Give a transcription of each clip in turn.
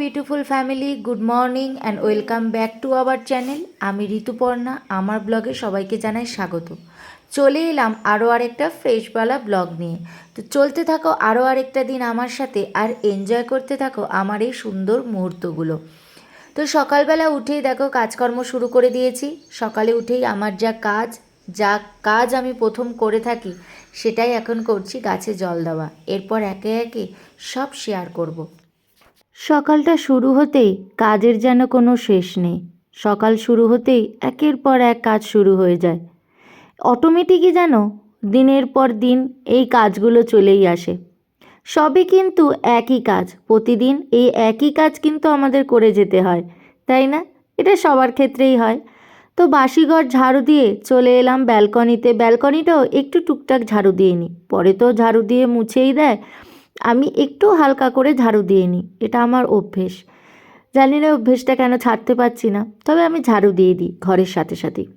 Beautiful family good morning and welcome back to our channel আমি ঋতুপর্ণা, আমার ব্লগে সবাইকে জানাই স্বাগত। চলে এলাম আরও আরেকটা ফ্রেশওয়ালা ব্লগ নিয়ে। তো চলতে থাকো আরও আরেকটা দিন আমার সাথে আর এনজয় করতে থাকো আমার এই সুন্দর মুহূর্তগুলো। তো সকালবেলা উঠেই দেখো কাজকর্ম শুরু করে দিয়েছি। সকালে উঠেই আমার যা কাজ যা কাজ আমি প্রথম করে থাকি সেটাই এখন করছি গাছে জল দেওয়া। এরপর একে একে সব শেয়ার করব। সকালটা শুরু হতেই কাজের যেন কোনো শেষ নেই। সকাল শুরু হতেই একের পর এক কাজ শুরু হয়ে যায়। অটোমেটিকই যেন দিনের পর দিন এই কাজগুলো চলেই আসে। সবই কিন্তু একই কাজ। প্রতিদিন এই একই কাজ কিন্তু আমাদের করে যেতে হয়, তাই না? এটা সবার ক্ষেত্রেই হয়। তো বাসিঘর ঝাড়ু দিয়ে চলে এলাম ব্যালকনিতে। ব্যালকনিটাও একটু টুকটাক ঝাড়ু দিয়ে নিই পরে তো ঝাড়ু দিয়ে মুছেই দেয়। আমি একটু হালকা করে ঝাড়ু দিয়ে নিই, এটা আমার অভ্যেস। জানি না অভ্যেসটা কেন ছাড়তে পারছি না, তবে আমি ঝাড়ু দিয়ে দিই ঘরের সাথে সাথেই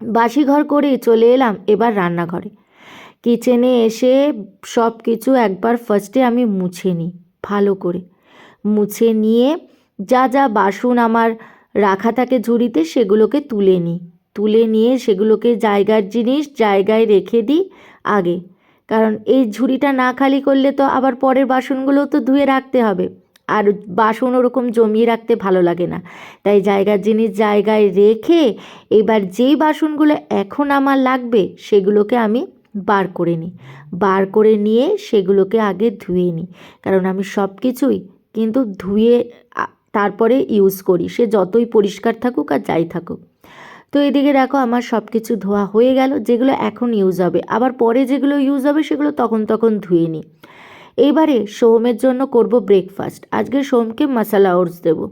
বাসি ঘর করে চলে এলাম এবার রান্নাঘরে। কিচেনে এসে সব কিছু একবার ফার্স্টে আমি মুছে নিই, ভালো করে। মুছে নিয়ে যা যা বাসন আমার রাখা থাকে ঝুড়িতে সেগুলোকে তুলে নিই। তুলে নিয়ে সেগুলোকে জায়গার জিনিস জায়গায় রেখে দিই আগে। কারণ এই ঝুড়িটা না খালি করলে তো আবার পরের বাসনগুলোও তো ধুয়ে রাখতে হবে। আর বাসন ওরকম জমিয়ে রাখতে ভালো লাগে না। তাই জায়গার জিনিস জায়গায় রেখে এবার যেই বাসনগুলো এখন আমার লাগবে সেগুলোকে আমি বার করে নিই। বার করে নিয়ে সেগুলোকে আগে ধুয়ে নিই। কারণ আমি সব কিছুই কিন্তু ধুয়ে তারপরে ইউজ করি। সে যতই পরিষ্কার থাকুক আর যাই থাকুক। তো এদিকে দেখো আমার সব কিছু ধোয়া হয়ে গেল, যেগুলো এখন ইউজ হবে। আবার পরে যেগুলো ইউজ হবে, সেগুলো তখন তখন ধুয়ে নিই। এইবারে সোহমের জন্য করব ব্রেকফাস্ট আজকে সোমকে মশালা ওটস দেবো।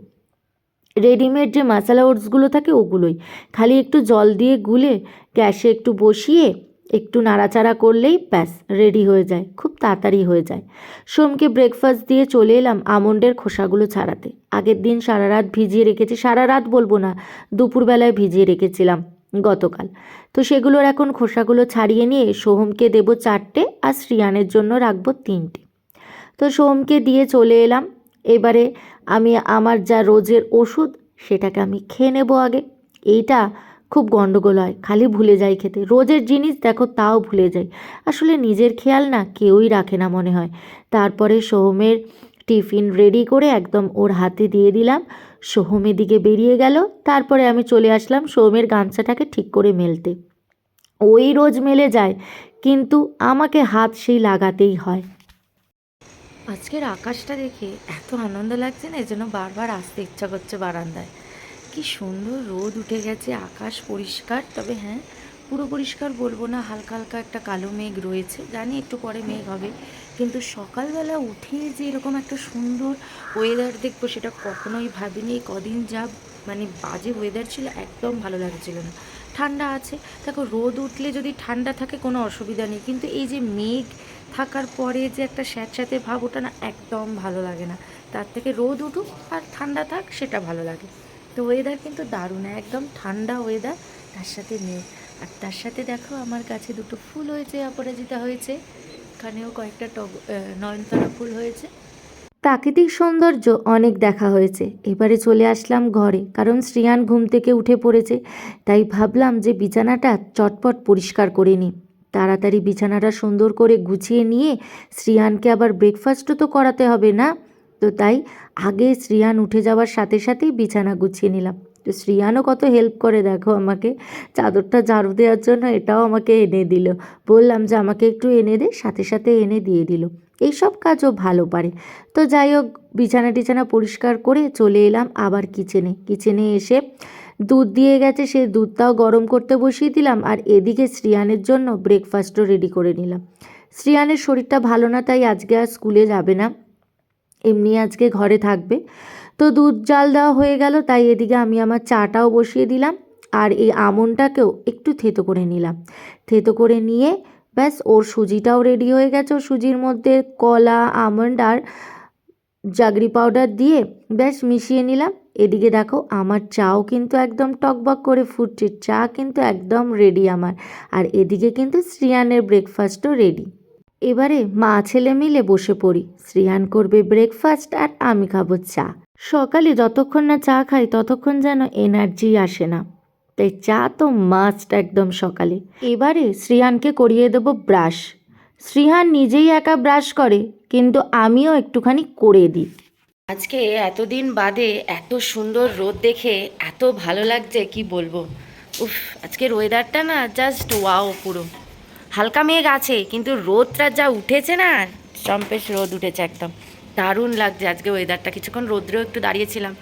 রেডিমেড যে মশালা ওটসগুলো থাকে, ওগুলোই। খালি একটু জল দিয়ে গুলে গ্যাসে একটু বসিয়ে একটু নাড়াচাড়া করলেই ব্যাস রেডি হয়ে যায়, খুব তাড়াতাড়ি হয়ে যায়। সোমকে ব্রেকফাস্ট দিয়ে চলে এলাম আমন্ডের খোসাগুলো ছাড়াতে। আগের দিন সারা রাত ভিজিয়ে রেখেছি সারা রাত বলব না, দুপুরবেলায় ভিজিয়ে রেখেছিলাম গতকাল। তো সেগুলোর এখন খোসাগুলো ছাড়িয়ে নিয়ে সোহমকে দেবো চারটে আর শ্রিয়ানের জন্য রাখব তিনটে। তো সোহমকে দিয়ে চলে এলাম। এবারে আমি আমার যা রোজের ওষুধ, সেটাকে আমি খেয়ে নেব আগে। এইটা খুব গণ্ডগোল হয়, খালি ভুলে যাই খেতে। রোজের জিনিস দেখো তাও ভুলে যাই আসলে নিজের খেয়াল না, কেউই রাখে না মনে হয়। তারপরে সোহমের টিফিন রেডি করে একদম ওর হাতে দিয়ে দিলাম। সোহম এদিকে বেরিয়ে গেল। তারপরে আমি চলে আসলাম সোহমের গামছাটাকে ঠিক করে মেলতে। ওই রোজ মেলে যায়, কিন্তু আমাকে হাত সেই লাগাতেই হয়। আজকের আকাশটা দেখে এত আনন্দ লাগছে না, এজন্য বারবার আসতে ইচ্ছা করছে বারান্দায়। কি সুন্দর রোদ উঠে গেছে, আকাশ পরিষ্কার, তবে হ্যাঁ পুরো পরিষ্কার বলব না, হালকা হালকা একটা কালো মেঘ রয়েছে, জানি একটু পরে মেঘ হবে, কিন্তু সকালবেলা উঠে যে এরকম একটা সুন্দর ওয়েদার দেখব সেটা কখনোই ভাবিনি, কদিন যা মানে বাজে ওয়েদার ছিল, একদম ভালো লাগছিল না। ঠান্ডা আছে, দেখো রোদ উঠলে যদি ঠান্ডা থাকে কোনো অসুবিধা নেই, কিন্তু এই যে মেঘ থাকার পরে যে একটা স্যাঁতস্যাঁতে ভাব, ওটা না একদম ভালো লাগে না। তার থেকে রোদ উঠুক আর ঠান্ডা থাক, সেটা ভালো লাগে। তো ওয়েদার কিন্তু দারুণ, একদম ঠান্ডা ওয়েদার তার সাথে মেঘ। আর তার সাথে দেখো আমার কাছে দুটো ফুল হয়েছে, অপরাজিতা হয়েছে, এখানেও কয়েকটা টগ নয়নতারা ফুল হয়েছে। প্রাকৃতিক সৌন্দর্য অনেক দেখা হয়েছে। এবারে চলে আসলাম ঘরে, কারণ শ্রিয়ান ঘুম থেকে উঠে পড়েছে, তাই ভাবলাম যে বিছানাটা চটপট পরিষ্কার করে নিই। তাড়াতাড়ি বিছানাটা সুন্দর করে গুছিয়ে নিয়ে শ্রিয়ানকে আবার ব্রেকফাস্টও তো করাতে হবে না? তো তাই আগে শ্রিয়ান উঠে যাওয়ার সাথে সাথেই বিছানা গুছিয়ে নিলাম। তো শ্রিয়ানও কত হেল্প করে দেখো আমাকে। চাদরটা ঝাড়ু দেওয়ার জন্য এটাও আমাকে এনে দিল। বললাম যে আমাকে একটু এনে দে, সাথে সাথে এনে দিয়ে দিল। এইসব কাজও ভালো পারে। তো যাই হোক, বিছানা টিছানা পরিষ্কার করে চলে এলাম আবার কিচেনে কিচেনে এসে দুধ দিয়ে গেছে, সেই দুধটাও গরম করতে বসিয়ে দিলাম আর এদিকে শ্রিয়ানের জন্য ব্রেকফাস্টও রেডি করে নিলাম। শ্রিয়ানের শরীরটা ভালো না, তাই আজকে আর স্কুলে যাবে না। এমনি আজকে ঘরে থাকবে। তো দুধ জাল দেওয়া হয়ে গেল, তাই এদিকে আমি আমার চাটাও বসিয়ে দিলাম আর এই আমনটাকেও একটু থেতো করে নিলাম। থেতো করে নিয়ে ব্যাস, ওর সুজিটাও রেডি হয়ে গেছে। ওর সুজির মধ্যে কলা, আমন্ড আর জাগরি পাউডার দিয়ে ব্যাস মিশিয়ে নিলাম। এদিকে দেখো, আমার চাও কিন্তু একদম টকবক করে ফুটছে, চা কিন্তু একদম রেডি আমার। আর এদিকে কিন্তু শ্রিয়ানের ব্রেকফাস্টও রেডি এবারে মা ছেলে মিলে বসে পড়ি। শ্রিয়ান করবে ব্রেকফাস্ট আর আমি খাব চা। সকালে যতক্ষণ না চা খাই, ততক্ষণ যেন এনার্জি আসে না। তাই চা তো মাস্ট একদম সকালে। এবারে শ্রিয়ানকে করিয়ে দেবো ব্রাশ শ্রিয়ান নিজেই একা ব্রাশ করে, কিন্তু আমিও একটুখানি করে দিই। আজকে এতদিন বাদে এত সুন্দর রোদ দেখে এত ভালো লাগছে, কি বলব? উফ, আজকের ওয়েদারটা না জাস্ট ওয়াও পুরো। হালকা মেঘ আছে, কিন্তু রোদটা যা উঠেছে না, চম্পেশ রোদ উঠেছে একদম। দারুণ লাগছে আজকে ওয়েদারটা কিছুক্ষণ রোদ্রেও একটু দাঁড়িয়েছিলাম।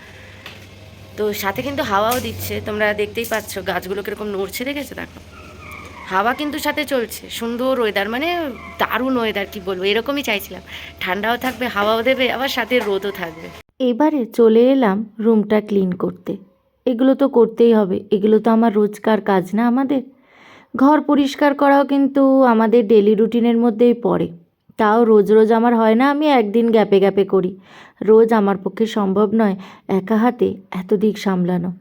তো সাথে কিন্তু হাওয়াও দিচ্ছে, তোমরা দেখতেই পাচ্ছ, গাছগুলো কীরকম নড়ছে দেখেছ? দেখো। হাওয়া কিন্তু সাথে চলছে, সুন্দর ওয়েদার মানে দারুণ ওয়েদার কি বলব? এরকমই চাইছিলাম। ঠান্ডাও থাকবে, হাওয়াও দেবে, আবার সাথে রোদও থাকবে। এবারে চলে এলাম রুমটা ক্লিন করতে। এগুলো তো করতেই হবে, এগুলো তো আমার রোজকার কাজ না আমাদের? ঘর পরিষ্কার করাও কিন্তু আমাদের ডেলি রুটিনের মধ্যেই পড়ে। তাও রোজ রোজ আমার হয় না আমি একদিন গ্যাপে গ্যাপে করি। রোজ আমার পক্ষে সম্ভব নয় একা হাতে এত দিক সামলানো।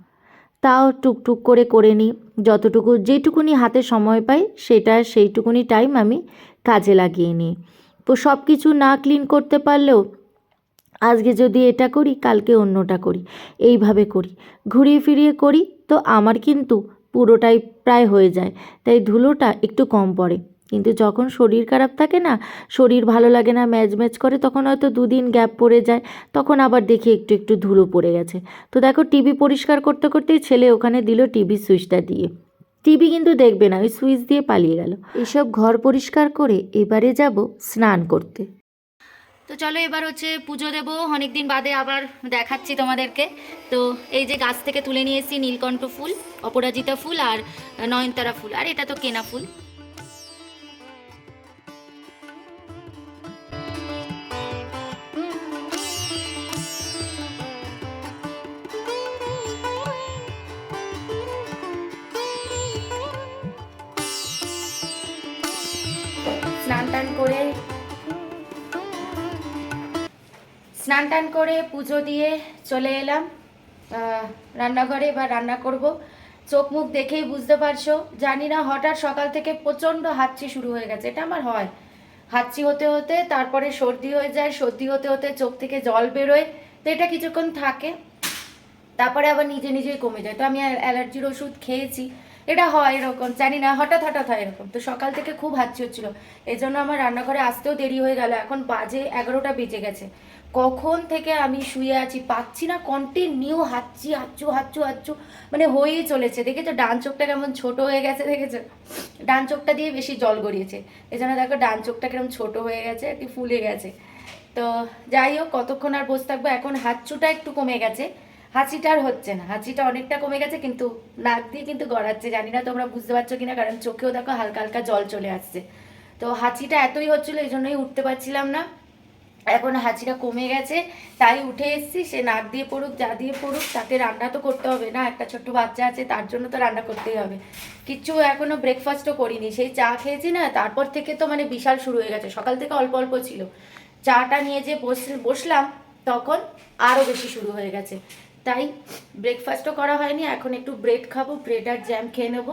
তাও টুকটুক করে করে নিই। যতটুকু যেটুকুনি হাতে সময় পাই সেটা সেইটুকুনি টাইম আমি কাজে লাগিয়ে নিই। তো সব কিছু না ক্লিন করতে পারলেও আজকে যদি এটা করি, কালকে অন্যটা করি। এইভাবে করি। ঘুরিয়ে ফিরিয়ে করি, তো আমার কিন্তু পুরোটাই প্রায় হয়ে যায়। তাই ধুলোটা একটু কম পড়ে। কিন্তু যখন শরীর খারাপ থাকে না, শরীর ভালো লাগে না ম্যাজ ম্যাচ করে, তখন হয়তো দুদিন গ্যাপ পড়ে যায়, তখন আবার দেখি একটু একটু ধুলো পড়ে গেছে। তো দেখো, টিভি পরিষ্কার করতে করতেই ছেলে ওখানে দিল টিভি সুইচটা দিয়ে। টিভি কিন্তু দেখবে না, ওই সুইচ দিয়ে পালিয়ে গেল। এসব ঘর পরিষ্কার করে এবারে যাব স্নান করতে। তো চলো এবার হচ্ছে পুজো দেবো। অনেকদিন বাদে আবার দেখাচ্ছি তোমাদেরকে। তো এই যে গাছ থেকে তুলে নিয়ে এসেছি নীলকণ্ঠ ফুল, অপরাজিতা ফুল আর নয়নতারা ফুল। আর এটা তো কেনা ফুল। স্নান টান করে পুজো দিয়ে চলে এলাম। রান্নাঘরে বা রান্না করব। চোখ মুখ দেখেই বুঝতে পারছ। জানি না, হঠাৎ সকাল থেকে প্রচণ্ড হাঁচি শুরু হয়ে গেছে। এটা আমার হয়। হাঁচি হতে হতে তারপরে সর্দি হয়ে যায়, সর্দি হতে হতে চোখ থেকে জল বেরোয়। তো এটা কিছুক্ষণ থাকে, তারপরে আবার নিজে নিজেই কমে যায়। তো আমি অ্যালার্জির ওষুধ খেয়েছি। এটা হয় এরকম, জানি না, হঠাৎ হঠাৎ হয় এরকম। তো সকাল থেকে খুব হাঁচি হচ্ছিল। এই জন্য আমার রান্নাঘরে আসতেও দেরি হয়ে গেল। এখন বাজে এগারোটা বেজে গেছে। কখন থেকে আমি শুয়ে আছি, পাচ্ছি না কন্টিনিউ হাঁচি হাচ্চু হাচ্চু হাচ্চু মানে হয়েই চলেছে। দেখেছ, ডান চোখটা কেমন ছোট হয়ে গেছে, দেখেছ? ডান চোখটা দিয়ে বেশি জল গড়িয়েছে। এজন্য দেখো, ডান চোখটা কীরকম ছোট হয়ে গেছে, আর কি ফুলে গেছে। তো যাই হোক, কতক্ষণ আর বসে থাকব? এখন হাঁচুটা একটু কমে গেছে। হাঁচিটা আর হচ্ছে না। হাঁচিটা অনেকটা কমে গেছে, কিন্তু নাক দিয়ে কিন্তু গড়াচ্ছে। জানি না তোমরা বুঝতে পারছ কিনা, কারণ চোখেও দেখো হালকা হালকা জল চলে আসছে। তো হাঁচিটা এতই হচ্ছিল, এই জন্যই উঠতে পারছিলাম না। এখন হাঁচিটা কমে গেছে, তাই উঠে এসেছি, সে নাক দিয়ে পড়ুক, যা দিয়ে পড়ুক তাতে রান্না তো করতে হবে না, একটা ছোট্ট বাচ্চা আছে, তার জন্য তো রান্না করতেই হবে। কিচ্ছু এখনও ব্রেকফাস্টও করিনি, সেই চা খেয়েছি না, তারপর থেকে তো মানে বিশাল শুরু হয়ে গেছে, সকাল থেকে অল্প অল্প ছিল। চাটা নিয়ে যে বস, বসলাম, তখন আরও বেশি শুরু হয়ে গেছে। তাই ব্রেকফাস্টও করা হয়নি, এখন একটু ব্রেড খাব ব্রেড আর জ্যাম খেয়ে নেব।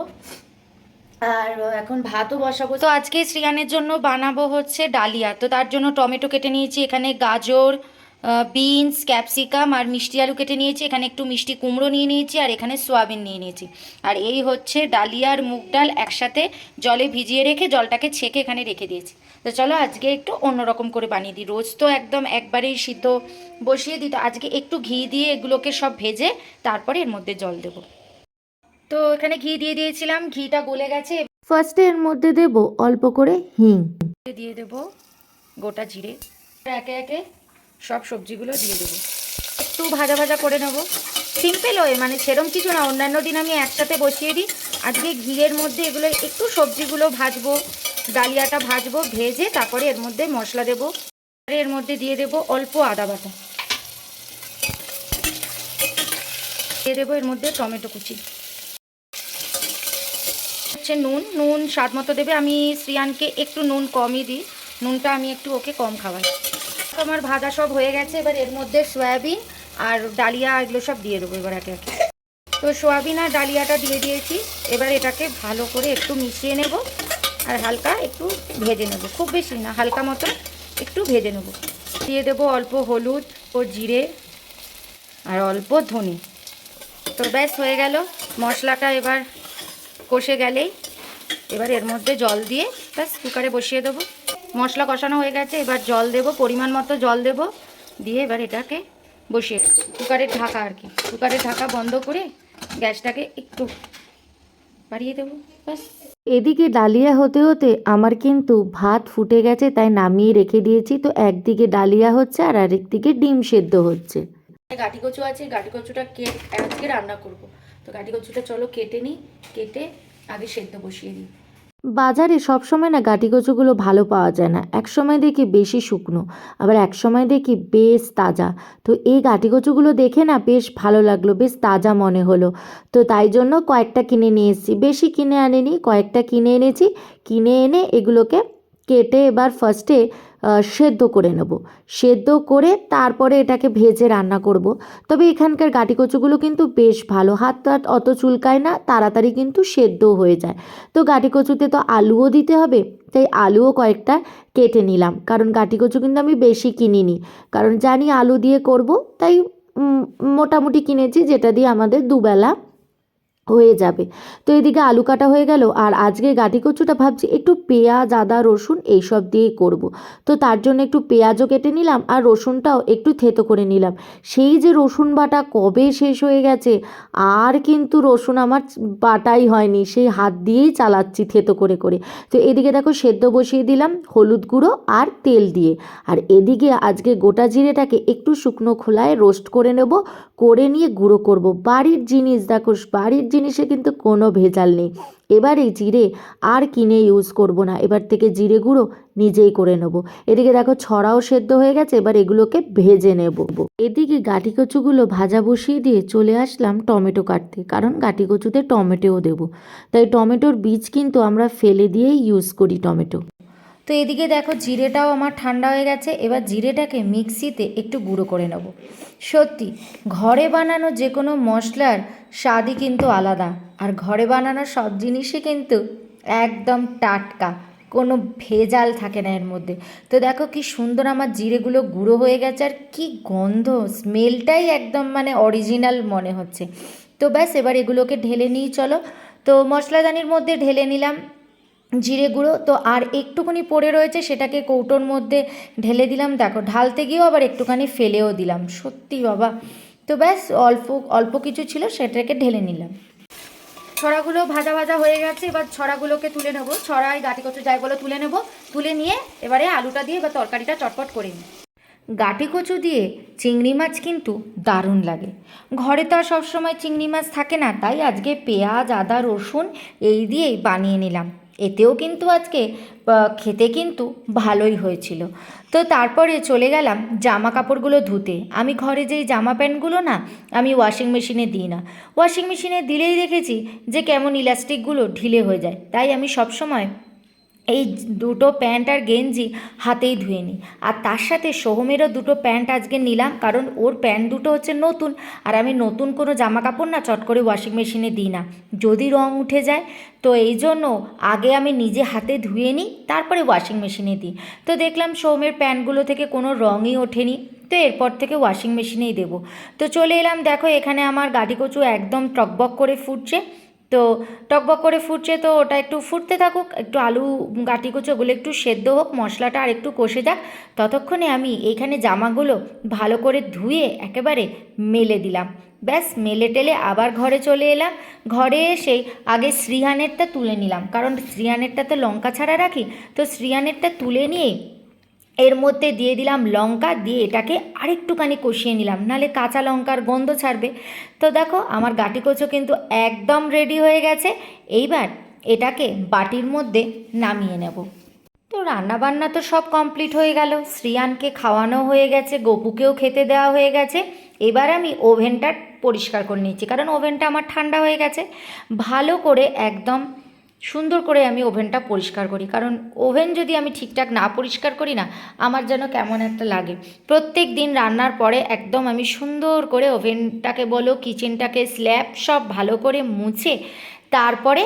আর এখন ভাতও বসাবো। তো আজকে শ্রিয়ানের জন্য বানাবো হচ্ছে ডালিয়া। তো তার জন্য টমেটো কেটে নিয়েছি, এখানে গাজর বিনস, ক্যাপসিকাম আর মিষ্টি আলু কেটে নিয়েছি, এখানে একটু মিষ্টি কুমড়ো নিয়ে নিয়েছি আর এখানে সোয়াবিন নিয়ে নিয়েছি। আর এই হচ্ছে ডালিয়া আর মুগ ডাল একসাথে জলে ভিজিয়ে রেখে জলটাকে ছেঁকে এখানে রেখে দিয়েছি। তো চলো আজকে একটু অন্যরকম করে বানিয়ে দিই। রোজ তো একদম একবারেই সিদ্ধ বসিয়ে দিই, তো আজকে একটু ঘি দিয়ে এগুলোকে সব ভেজে তারপরে এর মধ্যে জল দেবো। তো এখানে ঘি দিয়ে দিয়েছিলাম ঘিটা গলে গেছে। ফার্স্টে এর মধ্যে দেব অল্প করে হিং। দিয়ে দেব গোটা জিরে। একে একে সব সবজিগুলো দিয়ে দেবো। একটু ভাজা ভাজা করে নেব। সিম্পল ওয়ে মানে সেরম কিছু না। অন্যান্য দিন আমি একসাথে বসিয়ে দিই। আজকে ঘিয়ের মধ্যে এগুলো একটু সবজিগুলো ভাজবো ডালিয়াটা ভাজবো ভেজে তারপরে এর মধ্যে মশলা দেবো। এর মধ্যে দিয়ে দেবো অল্প আদা বাটা। দিয়ে দেবো এর মধ্যে টমেটো কুচি। হচ্ছে নুন। নুন স্বাদ মতো দেবে। আমি শ্রিয়ানকে একটু নুন কমই দিই। নুনটা আমি একটু ওকে কম খাওয়াই। আমার ভাজা সব হয়ে গেছে। এবার এর মধ্যে সয়াবিন আর ডালিয়া এগুলো সব দিয়ে দেবো এবার একে একে। তো সয়াবিন আর ডালিয়াটা দিয়ে দিয়েছি। এবার এটাকে ভালো করে একটু মিশিয়ে নেব আর হালকা একটু ভেজে নেব। খুব বেশি না, হালকা মতো একটু ভেজে নেব। দিয়ে দেবো অল্প হলুদ ও জিরে আর অল্প ধনে। তো ব্যাস হয়ে গেল। মশলাটা এবার কষে গেলেই এবার এর মধ্যে জল দিয়ে ব্যাস কুকারে বসিয়ে দেবো। মশলা কষানো হয়ে গেছে এবার জল দেবো পরিমাণ মতো জল দেবো দিয়ে এবার এটাকে বসিয়ে। কুকারের ঢাকা আর কি কুকারের ঢাকা বন্ধ করে গ্যাসটাকে একটু বাড়িয়ে দেবো ব্যাস। এদিকে ডালিয়া হতে হতে আমার কিন্তু ভাত ফুটে গেছে তাই নামিয়ে রেখে দিয়েছি। তো একদিকে ডালিয়া হচ্ছে আর আরেকদিকে ডিম সেদ্ধ হচ্ছে। গাটি কচু আছে গাটি কচুটা কে আজকে রান্না করব। তো গাটি কচুটা চলো কেটে নিই, কেটে আগে সেদ্ধ বসিয়ে দিই। বাজারে সবসময় না গাটি কচুগুলো ভালো পাওয়া যায় না। এক সময় দেখি বেশি শুকনো, আবার এক সময় দেখি বেশ তাজা। তো এই গাটি কচুগুলো দেখে না বেশ ভালো লাগল, বেশ তাজা মনে হলো। তো তাই জন্য কয়েকটা কিনে নিয়ে এসেছি। বেশি কিনে আনিনি, কয়েকটা কিনে এনেছি। কিনে এনে এগুলোকে কেটে এবার ফার্স্টে সেদ্ধ করে নেব। সেদ্ধ করে তারপরে এটাকে ভেজে রান্না করব। তবে এখানকার গাটি কচুগুলো কিন্তু বেশ ভালো। হাত টাত অত চুলকায় না, তাড়াতাড়ি কিন্তু সেদ্ধ হয়ে যায়। তো গাটি কচুতে তো আলুও দিতে হবে, তাই আলুও কয়েকটা কেটে নিলাম। কারণ গাটি কচু কিন্তু আমি বেশি কিনিনি। কারণ জানি আলু দিয়ে করব, তাই মোটামুটি কিনেছি, যেটা দিয়ে আমাদের দুবেলা হয়ে যাবে। তো এদিকে আলু কাটা হয়ে গেল আর আজকে গাটি কচুটা ভাবছি একটু পেঁয়াজ, আদা, রসুন এইসব দিয়েই করব। তো তার জন্য একটু পেঁয়াজও কেটে নিলাম আর রসুনটাও একটু থেতো করে নিলাম। সেই যে রসুন বাটা কবে শেষ হয়ে গেছে, আর কিন্তু রসুন আমার বাটাই হয়নি, সেই হাত দিয়েই চালাচ্ছি থেতো করে করে। তো এদিকে দেখো সেদ্ধ বসিয়ে দিলাম হলুদ গুঁড়ো আর তেল দিয়ে। আর এদিকে আজকে গোটা জিরেটাকে একটু শুকনো খোলায় রোস্ট করে নেব, করে নিয়ে গুঁড়ো করব। বাড়ির জিনিস দেখো, বাড়ির জিনিসে কিন্তু কোনো ভেজাল নেই। এবার এই জিরে আর কিনে ইউজ করব না। এবার থেকে জিরে গুঁড়ো নিজেই করে নেব। এদিকে দেখো ছড়াও সেদ্ধ হয়ে গেছে, এবার এগুলোকে ভেজে নেব। এদিকে গাটি কচুগুলো ভাজা বসিয়ে দিয়ে চলে আসলাম টমেটো কাটতে, কারণ গাটি কচুতে টমেটোও দেবো। তাই টমেটোর বীজ কিন্তু আমরা ফেলে দিয়েই ইউজ করি টমেটো। তো এদিকে দেখো জিরেটাও আমার ঠান্ডা হয়ে গেছে, এবার জিরেটাকে মিক্সিতে একটু গুঁড়ো করে নেব। সত্যি, ঘরে বানানো যে কোনো মশলার স্বাদই কিন্তু আলাদা। আর ঘরে বানানো সব জিনিসই কিন্তু একদম টাটকা। কোনো ভেজাল থাকে না এর মধ্যে। তো দেখো কি সুন্দর আমার জিরেগুলো গুঁড়ো হয়ে গেছে আর কি গন্ধ, স্মেলটাই একদম মানে অরিজিনাল মনে হচ্ছে। তো ব্যাস, এবার এগুলোকে ঢেলে নিই, চলো। তো মশলাদানির মধ্যে ঢেলে নিলাম জিরে গুঁড়ো। তো আর একটুখানি পড়ে রয়েছে সেটাকে কৌটোর মধ্যে ঢেলে দিলাম। দেখো, ঢালতে গিয়েও আবার একটুখানি ফেলেও দিলাম। সত্যি বাবা! তো ব্যাস, অল্প অল্প কিছু ছিল, সেটাকে ঢেলে নিলাম। ছড়াগুলো ভাজা ভাজা হয়ে গেছে, এবার ছড়াগুলোকে তুলে নেব। ছড়াই গাটি কচু যাই বলে তুলে নেব। তুলে নিয়ে এবারে আলুটা দিয়ে এবার তরকারিটা চটপট করে নিই। গাটি কচু দিয়ে চিংড়ি মাছ কিন্তু দারুণ লাগে। ঘরে তো আর সবসময় চিংড়ি মাছ থাকে না, তাই আজকে পেঁয়াজ, আদা, রসুন এই দিয়েই বানিয়ে নিলাম। এতেও কিন্তু আজকে খেতে কিন্তু ভালোই হয়েছিল। তো তারপরে চলে গেলাম জামা কাপড়গুলো ধুতে। আমি ঘরে যেই জামা প্যান্টগুলো না, আমি ওয়াশিং মেশিনে দিই না। ওয়াশিং মেশিনে দিলেই দেখেছি যে কেমন ইলাস্টিকগুলো ঢিলে হয়ে যায়। তাই আমি সবসময় এই দুটো প্যান্ট আর গেঞ্জি হাতেই ধুয়ে নিই আর তার সাথে সোহমেরও দুটো প্যান্ট আজকে নিলাম, কারণ ওর প্যান্ট দুটো হচ্ছে নতুন, আর আমি নতুন কোনো জামা কাপড় না চট করে ওয়াশিং মেশিনে দিই না। যদি রং উঠে যায়, তো এই জন্য আগে আমি নিজে হাতে ধুয়ে নিই, তারপরে ওয়াশিং মেশিনে দিই। তো দেখলাম সোহমের প্যান্টগুলো থেকে কোনো রঙই ওঠেনি, তো এরপর থেকে ওয়াশিং মেশিনেই দেবো। তো চলে এলাম, দেখো এখানে আমার গাড়ি কচু একদম টকবক করে ফুটছে। তো টকবক করে ফুটছে, তো ওটা একটু ফুটতে থাকুক, একটু আলু গাটি ওগুলো একটু সেদ্ধ হোক, মশলাটা আর একটু কষে যাক, ততক্ষণে আমি এইখানে জামাগুলো ভালো করে ধুয়ে একেবারে মেলে দিলাম। ব্যাস, মেলে টেলে আবার ঘরে চলে এলাম। ঘরে এসেই আগে শ্রীহানেরটা তুলে নিলাম, কারণ শ্রীহানেরটা তো লঙ্কা ছাড়া রাখি, তো শ্রীহানেরটা তুলে নিয়েই এর মধ্যে দিয়ে দিলাম লঙ্কা, দিয়ে এটাকে আরেকটুখানি কষিয়ে নিলাম নালে কাঁচা লঙ্কার গন্ধ ছাড়বে। তো দেখো, আমার গাটি কচু কিন্তু একদম রেডি হয়ে গেছে। এইবার এটাকে বাটির মধ্যে নামিয়ে নেব। তো রান্না বান্না তো সব কমপ্লিট হয়ে গেল। শ্রিয়ানকে খাওয়ানো হয়ে গেছে, গপুকেও খেতে দেওয়া হয়ে গেছে। এবার আমি ওভেনটা পরিষ্কার করে নিচ্ছি, কারণ ওভেনটা আমার ঠান্ডা হয়ে গেছে। ভালো করে একদম সুন্দর করে আমি ওভেনটা পরিষ্কার করি। কারণ ওভেন যদি আমি ঠিকঠাক না পরিষ্কার করি না, আমার যেন কেমন একটা লাগে। প্রত্যেক দিন রান্নার পরে একদম আমি সুন্দর করে ওভেনটাকে বলো, কিচেনটাকে স্ল্যাব সব ভালো করে মুছে তারপরে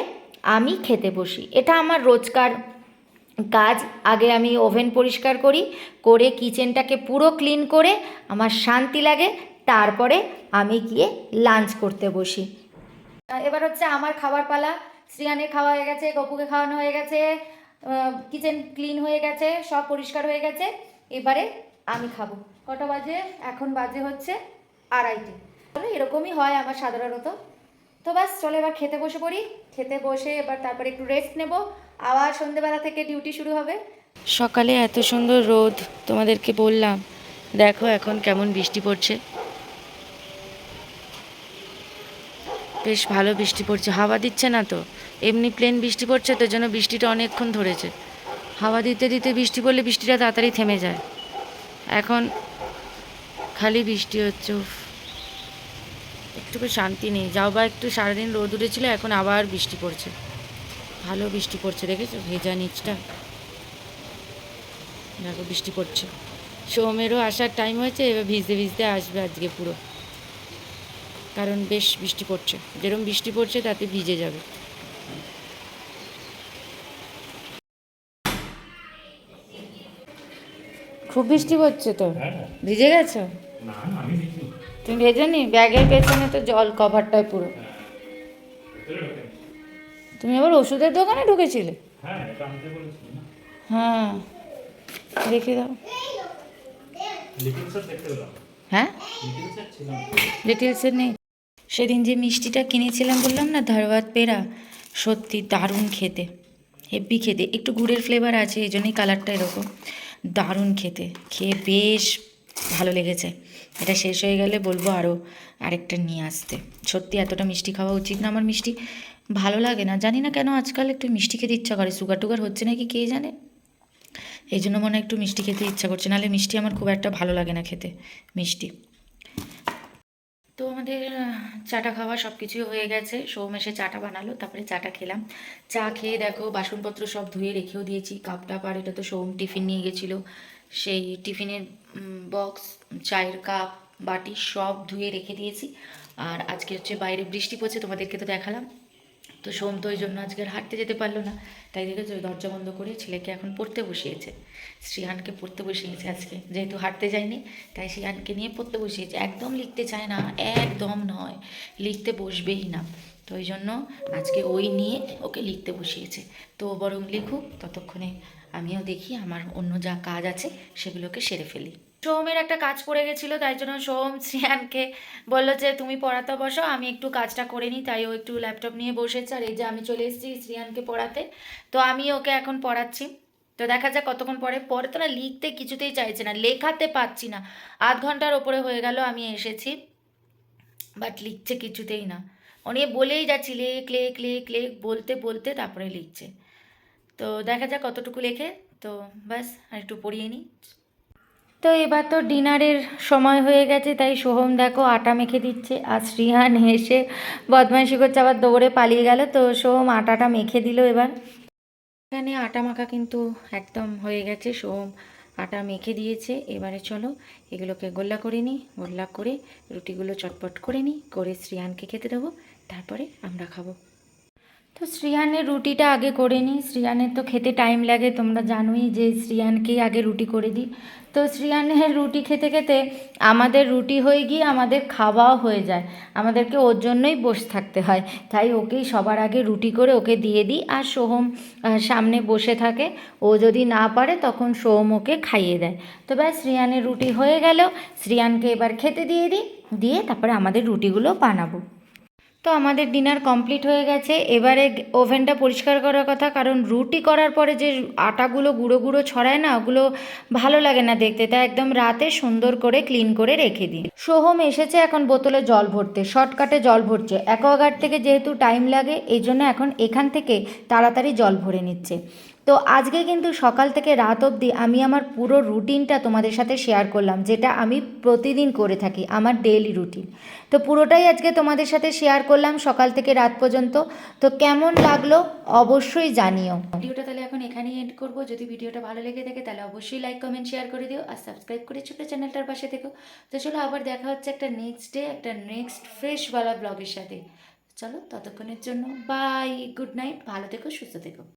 আমি খেতে বসি। এটা আমার রোজকার কাজ। আগে আমি ওভেন পরিষ্কার করি, করে কিচেনটাকে পুরো ক্লিন করে আমার শান্তি লাগে, তারপরে আমি গিয়ে লাঞ্চ করতে বসি। এবার হচ্ছে আমার খাবার পালা। শ্রিয়ানের খাওয়া হয়ে গেছে, গপুকে খাওয়ানো হয়ে গেছে কিচেন ক্লিন হয়ে গেছে, সব পরিষ্কার হয়ে গেছে। এবারে আমি খাব। কটা বাজে? এখন বাজে হচ্ছে আড়াইটে। এরকমই হয় আমার সাধারণত। তো ব্যাস, চলো এবার খেতে বসে পড়ি। খেতে বসে এবার তারপরে একটু রেস্ট নেব। আবার সন্ধেবেলা থেকে ডিউটি শুরু হবে। সকালে এত সুন্দর রোদ তোমাদেরকে বললাম। দেখো এখন কেমন বৃষ্টি পড়ছে। বেশ ভালো বৃষ্টি পড়ছে। হাওয়া দিচ্ছে না তো? এমনি প্লেন বৃষ্টি পড়ছে, তো জন্য বৃষ্টিটা অনেকক্ষণ ধরেছে। হাওয়া দিতে দিতে বৃষ্টি পড়লে বৃষ্টিটা তাড়াতাড়ি থেমে যায়। এখন খালি বৃষ্টি হচ্ছে, উফ। একটুকু শান্তি নেই। যাও বা একটু সারাদিন রোদ উঠেছিল, এখন আবার বৃষ্টি পড়ছে। ভালো বৃষ্টি পড়ছে, দেখেছ? ভেজা নিচটা। দেখো বৃষ্টি পড়ছে। সোমেরও আসার টাইম হয়েছে, এবার ভিজতে ভিজতে আসবে আজকে পুরো। কারণ বেশ বৃষ্টি পড়ছে। যেরকম বৃষ্টি পড়ছে তাতে ভিজে যাবে। খুব বৃষ্টি পড়ছে তো? ভিজে গেছো? না না আমি দেখি তুমি ভেজো নি? ব্যাগের পেছনে তো জল কভারটায় পুরো। তুমি আবার ওষুধের দোকানে ঢুকেছিলে? হ্যাঁ হ্যাঁ রেখে দাও। হ্যাঁ? লিটিল স্যার নেই? সেদিন যে মিষ্টিটা কিনেছিলাম বললাম না ধারবাদ পেরা সত্যি দারুণ খেতে। হেভি খেতে। একটু গুড়ের ফ্লেভার আছে, এই জন্যই কালারটা এরকম। দারুণ খেতে। খেয়ে বেশ ভালো লেগেছে। এটা শেষ হয়ে গেলে বলব আরও আরেকটা নিয়ে আসতে। সত্যি এতটা মিষ্টি খাওয়া উচিত না আমার মিষ্টি। ভালো লাগে না। জানি না কেন আজকাল একটু মিষ্টি খেতে ইচ্ছা করে। সুগার টুগার হচ্ছে নাকি কে জানে? এই জন্য মনে একটু মিষ্টি খেতে ইচ্ছা করছে। নাহলে মিষ্টি আমার খুব একটা ভালো লাগে না খেতে। মিষ্টি। তো আমাদের চাটা খাওয়া সব কিছুই হয়ে গেছে। সোম এসে চাটা বানালো, তারপরে চাটা খেলাম। চা খেয়ে দেখো, বাসনপত্র সব ধুয়ে রেখেও দিয়েছি, কাপ টাপ, আর এটা তো সোম টিফিন নিয়ে গেছিল। সেই টিফিনের বক্স চায়ের কাপ বাটি সব ধুয়ে রেখে দিয়েছি। আর আজকে হচ্ছে বাইরে বৃষ্টি পড়ছে, তোমাদেরকে তো দেখালাম। তো সোম তো ওই জন্য আজকে আর হাঁটতে যেতে পারল না। তাই দেখেছ দরজা বন্ধ করে ছেলেকে এখন পড়তে বসিয়েছে। শ্রীহানকে পড়তে বসিয়েছে আজকে। যেহেতু হাঁটতে যায়নি, তাই শ্রীহানকে নিয়ে পড়তে বসিয়েছে। একদম লিখতে চায় না, একদম নয়। লিখতে বসবেই না। তো ওই জন্য আজকে ওই নিয়ে ওকে লিখতে বসিয়েছে। তো বরং লিখুক, ততক্ষণে আমিও দেখি আমার অন্য যা কাজ আছে সেগুলোকে সেরে ফেলি। সোমের একটা কাজ পড়ে গেছিল, তাই জন্য সোম শ্রিয়ানকে বলল যে, তুমি পড়াতে বসো, আমি একটু কাজটা করে নিই। তাই ও একটু ল্যাপটপ নিয়ে বসেছে। আর এই যে আমি চলে এসেছি শ্রিয়ানকে পড়াতে, তো আমি ওকে এখন পড়াচ্ছি। তো দেখা যাক কতক্ষণ পরে পরে তো না, লিখতে কিছুতেই চাইছে না, লেখাতে পাচ্ছি না। আধ ঘণ্টার ওপরে হয়ে গেল, আমি এসেছি, বাট লিখছে কিছুতেই না। অনেক বলেই যাচ্ছি, লেখ লেখ লেখ লেখ, বলতে বলতে তারপরে লিখছে। তো দেখা যাক কতটুকু লেখে, তো ব্যাস, আর একটু পড়িয়ে নিই। তো এবার তো ডিনারের সময় হয়ে গেছে, তাই সোহম দেখো আটা মেখে দিচ্ছে আর শ্রীহান হেসে বদমাইশি করছে, আবার দৌড়ে পালিয়ে গেল। তো সোহম আটাটা মেখে দিল এবার। এখানে আটা মাখা কিন্তু একদম হয়ে গেছে, সোহম আটা মেখে দিয়েছে। এবারে চলো এগুলোকে গোল্লা করে নিই, গোল্লা করে রুটিগুলো চটপট করে নিই, করে শ্রীহানকে খেতে দেবো, তারপরে আমরা খাব। তো শ্রিয়ানের রুটিটা আগে করে নিই। শ্রিয়ানের তো খেতে টাইম লাগে, তোমরা জানোই যে শ্রিয়ানকেই আগে রুটি করে দিই। তো শ্রিয়ানের রুটি খেতে খেতে আমাদের রুটি হয়ে গিয়ে আমাদের খাওয়াও হয়ে যায়। আমাদেরকে ওর জন্যই বসে থাকতে হয়। তাই ওকেই সবার আগে রুটি করে ওকে দিয়ে দিই আর সোহম সামনে বসে থাকে। ও যদি না পারে তখন সোহম ওকে খাইয়ে দেয়। তো ব্যাস, শ্রিয়ানের রুটি হয়ে গেল। শ্রিয়ানকে এবার খেতে দিয়ে দিই। দিয়ে তারপরে আমাদের রুটিগুলো বানাবো। তো আমাদের ডিনার কমপ্লিট হয়ে গেছে। এবারে ওভেনটা পরিষ্কার করার কথা, কারণ রুটি করার পরে যে আটাগুলো গুঁড়ো গুঁড়ো ছড়ায় না, ওগুলো ভালো লাগে না দেখতে। তাই একদম রাতে সুন্দর করে ক্লিন করে রেখে দিই। সোহম এসেছে এখন বোতলে জল ভরতে শর্টকাটে জল ভরছে। অ্যাকোয়াগার্ড থেকে যেহেতু টাইম লাগে, এই জন্য এখন এখান থেকে তাড়াতাড়ি জল ভরে নিচ্ছে। তো আজকে কিন্তু সকাল থেকে রাত অবধি আমি আমার পুরো রুটিনটা তোমাদের সাথে শেয়ার করলাম, যেটা আমি প্রতিদিন করে থাকি, আমার ডেইলি রুটিন তো পুরোটাই আজকে তোমাদের সাথে শেয়ার করলাম সকাল থেকে রাত পর্যন্ত। তো কেমন লাগল অবশ্যই জানিও। ভিডিওটা তাহলে এখন এখানেই এন্ড করব। যদি ভিডিওটা ভালো লেগে থাকে তাহলে অবশ্যই লাইক কমেন্ট শেয়ার করে দিও আর সাবস্ক্রাইব করে ছোটো চ্যানেলটার পাশে থেকো। তো চলো আবার দেখা হচ্ছে একটা নেক্সট ডে একটা নেক্সট ফ্রেশওয়ালা ব্লগের সাথে। চলো ততক্ষণের জন্য বাই গুড নাইট ভালো থেকো, সুস্থ থেকো।